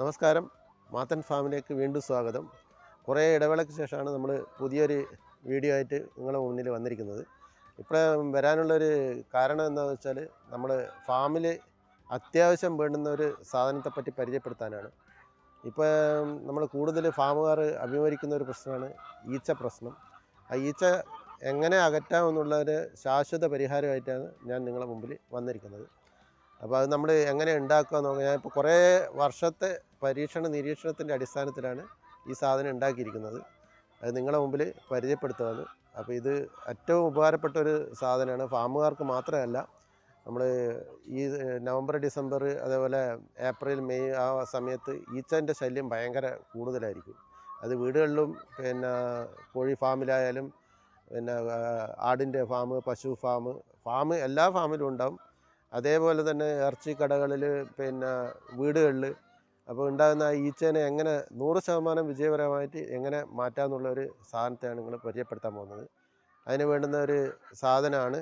നമസ്കാരം. മാത്തൻ ഫാമിലേക്ക് വീണ്ടും സ്വാഗതം. കുറേ ഇടവേളയ്ക്ക് ശേഷമാണ് നമ്മൾ പുതിയൊരു വീഡിയോ ആയിട്ട് നിങ്ങളുടെ മുന്നിൽ വന്നിരിക്കുന്നത്. ഇപ്പോൾ വരാനുള്ളൊരു കാരണം എന്താണെന്ന് വെച്ചാൽ നമ്മൾ ഫാമിൽ അത്യാവശ്യം വേണ്ടുന്ന ഒരു സാധനത്തെ പറ്റി പരിചയപ്പെടുത്താനാണ്. ഇപ്പോൾ നമ്മൾ കൂടുതൽ ഫാമുകാർ അഭിമുഖീകരിക്കുന്ന ഒരു പ്രശ്നമാണ് ഈച്ച പ്രശ്നം. ആ ഈച്ച എങ്ങനെ അകറ്റാമെന്നുള്ളൊരു ശാശ്വത പരിഹാരമായിട്ടാണ് ഞാൻ നിങ്ങളുടെ മുമ്പിൽ വന്നിരിക്കുന്നത്. അപ്പോൾ അത് നമ്മൾ എങ്ങനെ ഉണ്ടാക്കുക എന്ന് പറഞ്ഞാൽ ഇപ്പോൾ കുറേ വർഷത്തെ പരീക്ഷണ നിരീക്ഷണത്തിന്റെ അടിസ്ഥാനത്തിലാണ് ഈ സാധനം ഉണ്ടാക്കിയിരിക്കുന്നത്. അത് നിങ്ങളുടെ മുമ്പിൽ പരിചയപ്പെടുത്തുകയാണ് അപ്പോൾ ഇത് ഏറ്റവും ഉപകാരപ്പെട്ട ഒരു സാധനമാണ്. ഫാമുകാർക്ക് മാത്രമല്ല നമ്മൾ ഈ നവംബർ ഡിസംബർ അതേപോലെ ഏപ്രിൽ മെയ് ആ സമയത്ത് ഈച്ചന്റെ ശല്യം ഭയങ്കര കൂടുതലായിരിക്കും. അത് വീടുകളിലും പിന്നെ കോഴി ഫാമിലായാലും പിന്നെ ആടിന്റെ ഫാം പശു ഫാം ഫാം എല്ലാ ഫാമിലും ഉണ്ടാവും. അതേപോലെ തന്നെ ഇറച്ചി കടകളിൽ പിന്നെ വീടുകളിൽ അപ്പോൾ ഉണ്ടാകുന്ന ആ ഈച്ചേനെ എങ്ങനെ നൂറ് ശതമാനം വിജയപരമായിട്ട് എങ്ങനെ മാറ്റാമെന്നുള്ള ഒരു സാധനത്തെയാണ് നിങ്ങൾ പരിചയപ്പെടുത്താൻ പോകുന്നത്. അതിന് വേണ്ടുന്ന ഒരു സാധനമാണ്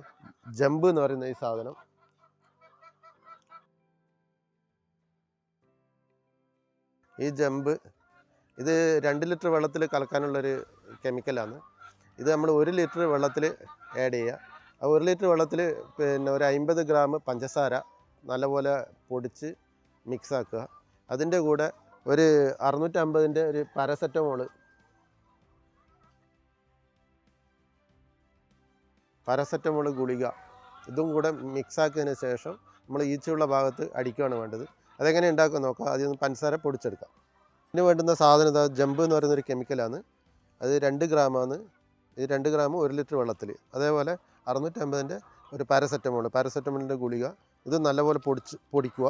ജമ്പ് എന്ന് പറയുന്ന ഈ സാധനം. ഈ ജമ്പ് ഇത് രണ്ട് ലിറ്റർ വെള്ളത്തിൽ കലക്കാനുള്ളൊരു കെമിക്കലാണ്. ഇത് നമ്മൾ ഒരു ലിറ്റർ വെള്ളത്തിൽ ആഡ് ചെയ്യുക. ഒരു ലിറ്റർ വെള്ളത്തിൽ പിന്നെ ഒരു അമ്പത് ഗ്രാം പഞ്ചസാര നല്ലപോലെ പൊടിച്ച് മിക്സാക്കുക അതിന്റെ കൂടെ ഒരു അറുന്നൂറ്റമ്പതിന്റെ ഒരു പാരസെറ്റമോൾ പാരസെറ്റമോൾ ഗുളിക ഇതും കൂടെ മിക്സാക്കിയതിന് ശേഷം നമ്മൾ ഈച്ചയുള്ള ഭാഗത്ത് അടിക്കുകയാണ് വേണ്ടത്. അതെങ്ങനെ ഉണ്ടാക്കുക നോക്കാം. ആദ്യം പഞ്ചസാര പൊടിച്ചെടുക്കാം. ഇതിന് വേണ്ടുന്ന സാധനം ഇതാ ജമ്പ് എന്ന് പറയുന്ന ഒരു കെമിക്കലാണ് അത് രണ്ട് ഗ്രാമാണ് ഇത് രണ്ട് ഗ്രാം ഒരു ലിറ്റർ വെള്ളത്തിൽ. അതേപോലെ അറുന്നൂറ്റമ്പതിന്റെ ഒരു പാരസെറ്റമോൾ പാരസെറ്റമോളിന്റെ ഗുളിക. ഇത് നല്ലപോലെ പൊടിച്ച് പൊടിക്കുക.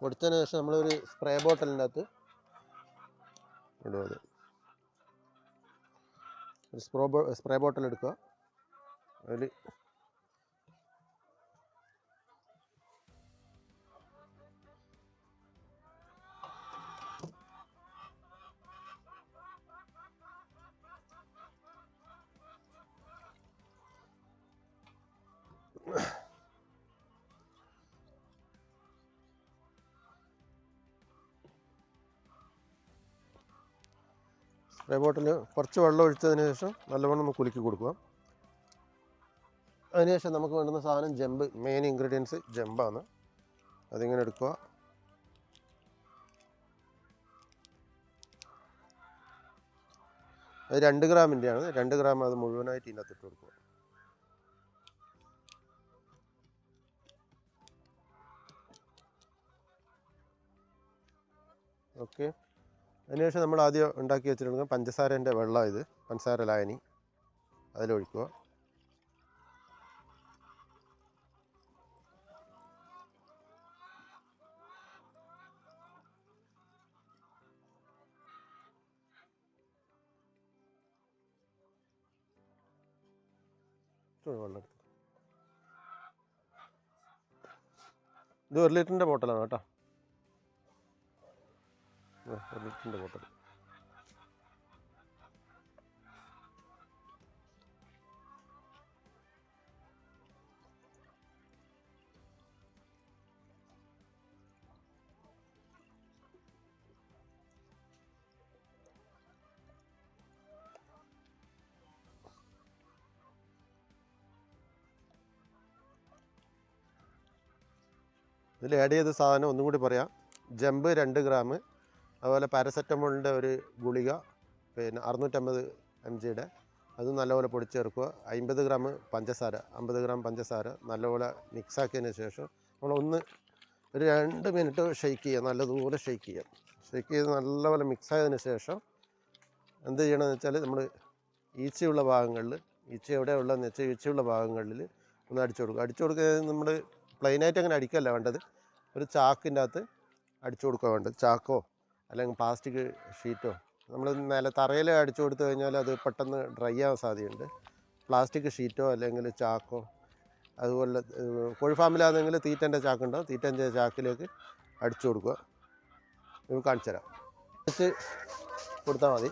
പൊടിച്ചതിന് ശേഷം നമ്മളൊരു സ്പ്രേ ബോട്ടലിന്റെ അകത്ത് ഇടുക ഒരു സ്പ്രോ സ്പ്രേ ബോട്ടിൽ എടുക്കുക അതിൽ സ്പ്രേ ബോട്ടിൽ കുറച്ച് വെള്ളം ഒഴിച്ചതിന് ശേഷം നല്ലവണ്ണം ഒന്ന് കുലുക്കി കൊടുക്കുക. അതിനുശേഷം നമുക്ക് വേണ്ടുന്ന സാധനം ജമ്പ് മെയിൻ ഇൻഗ്രീഡിയൻസ് ജമ്പാണ് അതിങ്ങനെ എടുക്കുക. അത് രണ്ട് ഗ്രാമിന്റെയാണ് രണ്ട് ഗ്രാം അത് മുഴുവനായിട്ട് ഇതിനകത്ത് ഇട്ട് കൊടുക്കുക. ഓക്കെ. അതിനുശേഷം നമ്മൾ ആദ്യം ഉണ്ടാക്കി വെച്ചിട്ടുണ്ട് പഞ്ചസാരേന്റെ വെള്ളം ഇത്. പഞ്ചസാര ലായനി. അതിലൊഴിക്കുക. ഇത് ഒരു ലിറ്ററിന്റെ ബോട്ടലാണ് കേട്ടോ. ആ, ഒരു ലിറ്ററിന്റെ ബോട്ടൽ ഇതിൽ ആഡ് ചെയ്ത സാധനം ഒന്നും കൂടി പറയാം. ജമ്പ് രണ്ട് ഗ്രാം അതുപോലെ പാരസെറ്റമോളിന്റെ ഒരു ഗുളിക പിന്നെ അറുന്നൂറ്റമ്പത് എം ജിയുടെ അത് നല്ലപോലെ പൊടിച്ചേർക്കുക അമ്പത് ഗ്രാം പഞ്ചസാര അമ്പത് ഗ്രാം പഞ്ചസാര നല്ലപോലെ മിക്സ് ആക്കിയതിന് ശേഷം നമ്മളൊന്ന് ഒരു രണ്ട് മിനിറ്റ് ഷെയ്ക്ക് ചെയ്യുക. നല്ലതുപോലെ ഷെയ്ക്ക് ചെയ്യാം ഷെയ്ക്ക് ചെയ്ത് നല്ലപോലെ മിക്സ് ആയതിനു ശേഷം എന്ത് ചെയ്യണമെന്ന് വെച്ചാൽ നമ്മൾ ഈച്ചയുള്ള ഭാഗങ്ങളിൽ ഈച്ച എവിടെയുള്ളതെന്ന് വെച്ചാൽ ഈച്ചയുള്ള ഭാഗങ്ങളിൽ ഒന്ന് അടിച്ചു കൊടുക്കുക. അടിച്ചു കൊടുക്കുക നമ്മൾ പ്ലെയിനായിട്ട് അങ്ങനെ അടിക്കല്ല വേണ്ടത്. ഒരു ചാക്കിന്റെ അകത്ത് അടിച്ചു കൊടുക്കുക വേണ്ടത്. ചാക്കോ അല്ലെങ്കിൽ പ്ലാസ്റ്റിക് ഷീറ്റോ നമ്മൾ നില തറയിൽ അടിച്ചു കൊടുത്തു കഴിഞ്ഞാൽ അത് പെട്ടെന്ന് ഡ്രൈ ആവാൻ സാധ്യതയുണ്ട്. പ്ലാസ്റ്റിക് ഷീറ്റോ അല്ലെങ്കിൽ ചാക്കോ അതുപോലെ കോഴി ഫാമിലാണെങ്കിൽ തീറ്റന്റെ ചാക്കുണ്ടാവും. തീറ്റന്റെ ചാക്കിലേക്ക് അടിച്ചു കൊടുക്കുക. ഇത് കാണിച്ചു തരാം. അടിച്ച് കൊടുത്താൽ മതി.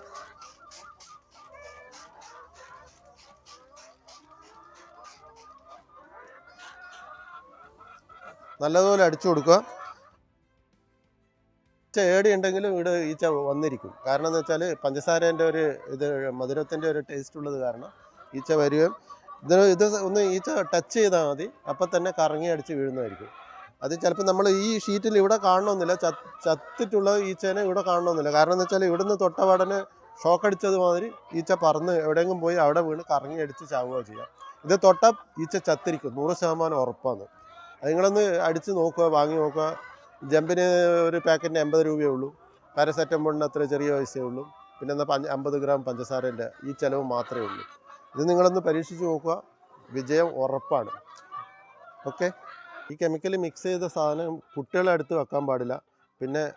നല്ലതുപോലെ അടിച്ചു കൊടുക്കുക. ഈച്ച ഏടി ഉണ്ടെങ്കിലും ഇവിടെ ഈച്ച വന്നിരിക്കും. കാരണം എന്ന് വെച്ചാൽ പഞ്ചസാരേന്റെ ഒരു ഇത് മധുരത്തിന്റെ ഒരു ടേസ്റ്റ് ഉള്ളത് കാരണം ഈച്ച വരികയും ഇത് ഇത് ഒന്ന് ഈച്ച ടച്ച് ചെയ്താൽ മതി. അപ്പം തന്നെ കറങ്ങി അടിച്ച് വീഴുന്നതായിരിക്കും. അത് ചിലപ്പോൾ നമ്മൾ ഈ ഷീറ്റിൽ ഇവിടെ കാണണമെന്നില്ല. ചത്ത് ചത്തിട്ടുള്ള ഈച്ചേനെ ഇവിടെ കാണണമെന്നില്ല. കാരണം എന്ന് വെച്ചാൽ ഇവിടുന്ന് തൊട്ടപാടനെ ഷോക്ക് അടിച്ചത് മാതിരി ഈച്ച പറന്ന് എവിടെയെങ്കിലും പോയി അവിടെ വീണ് കറങ്ങി അടിച്ച് ചാവുക ചെയ്യാം. ഇത് തൊട്ട ഈച്ച ചത്തിരിക്കും. നൂറ് ശതമാനം ഉറപ്പാണ്. നിങ്ങളൊന്ന് അടിച്ച് നോക്കുക വാങ്ങി നോക്കുക. ജമ്പിന് ഒരു പാക്കറ്റിന് എൺപത് രൂപയേ ഉള്ളൂ. പാരസെറ്റമോളിന് അത്ര ചെറിയ പൈസയേ ഉള്ളൂ. പിന്നെ എന്നാൽ പഞ്ച അമ്പത് ഗ്രാം പഞ്ചസാരന്റെ ഈ ചിലവ് മാത്രമേ ഉള്ളൂ. ഇത് നിങ്ങളൊന്ന് പരീക്ഷിച്ച് നോക്കുക. വിജയം ഉറപ്പാണ്. ഓക്കെ? ഈ കെമിക്കൽ മിക്സ് ചെയ്ത സാധനം കുട്ടികളെ അടുത്ത് വെക്കാൻ പാടില്ല. പിന്നെ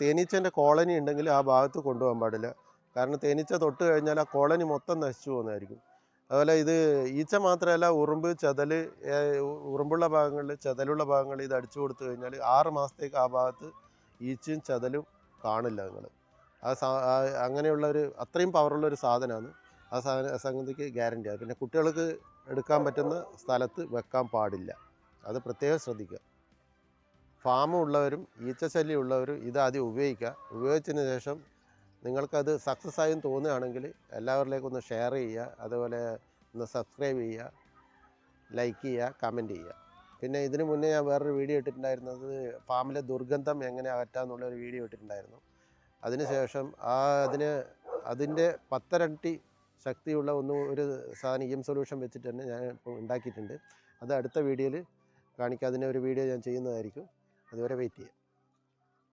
തേനീച്ചേന്റെ കോളനി ഉണ്ടെങ്കിൽ ആ ഭാഗത്ത് കൊണ്ടുപോകാൻ പാടില്ല. കാരണം തേനീച്ച തൊട്ട് കഴിഞ്ഞാൽ ആ കോളനി മൊത്തം നശിച്ചു പോകുന്നതായിരിക്കും. അതുപോലെ ഇത് ഈച്ച മാത്രമല്ല ഉറുമ്പ് ചതൽ ഉറുമ്പുള്ള ഭാഗങ്ങളിൽ ചതലുള്ള ഭാഗങ്ങളിൽ ഇത് അടിച്ചു കൊടുത്തു കഴിഞ്ഞാൽ ആറ് മാസത്തേക്ക് ആ ഭാഗത്ത് ഈച്ചയും ചതലും കാണില്ല നിങ്ങൾ. ആ അങ്ങനെയുള്ള ഒരു അത്രയും പവറുള്ള ഒരു സാധനമാണ്. ആ സാധന സംഗതിക്ക് ഗ്യാരണ്ടിയാണ് പിന്നെ കുട്ടികൾക്ക് എടുക്കാൻ പറ്റുന്ന സ്ഥലത്ത് വെക്കാൻ പാടില്ല. അത് പ്രത്യേകം ശ്രദ്ധിക്കുക. ഫാമുള്ളവരും ഈച്ച ശല്യം ഉള്ളവരും ഇത് ആദ്യം ഉപയോഗിക്കുക. ഉപയോഗിച്ചതിന് ശേഷം നിങ്ങൾക്കത് സക്സസ് ആയി തോന്നുകയാണെങ്കിൽ എല്ലാവരിലേക്കും ഒന്ന് ഷെയർ ചെയ്യുക അതുപോലെ ഒന്ന് സബ്സ്ക്രൈബ് ചെയ്യുക ലൈക്ക് ചെയ്യുക കമന്റ് ചെയ്യുക. പിന്നെ ഇതിനു മുന്നേ ഞാൻ വേറൊരു വീഡിയോ ഇട്ടിട്ടുണ്ടായിരുന്നത് ഫാമിലെ ദുർഗന്ധം എങ്ങനെ അകറ്റാമെന്നുള്ളൊരു വീഡിയോ ഇട്ടിട്ടുണ്ടായിരുന്നു. അതിനുശേഷം ആ അതിന് അതിന്റെ പത്തരട്ടി ശക്തിയുള്ള ഒന്ന് ഒരു സാധനം ഇ സൊല്യൂഷൻ വെച്ചിട്ട് തന്നെ ഞാൻ ഇപ്പോൾ ഉണ്ടാക്കിയിട്ടുണ്ട്. അത് അടുത്ത വീഡിയോയിൽ കാണിക്കാം. അതിന്റെ ഒരു വീഡിയോ ഞാൻ ചെയ്യുന്നതായിരിക്കും. അതുവരെ വെയിറ്റ് ചെയ്യാം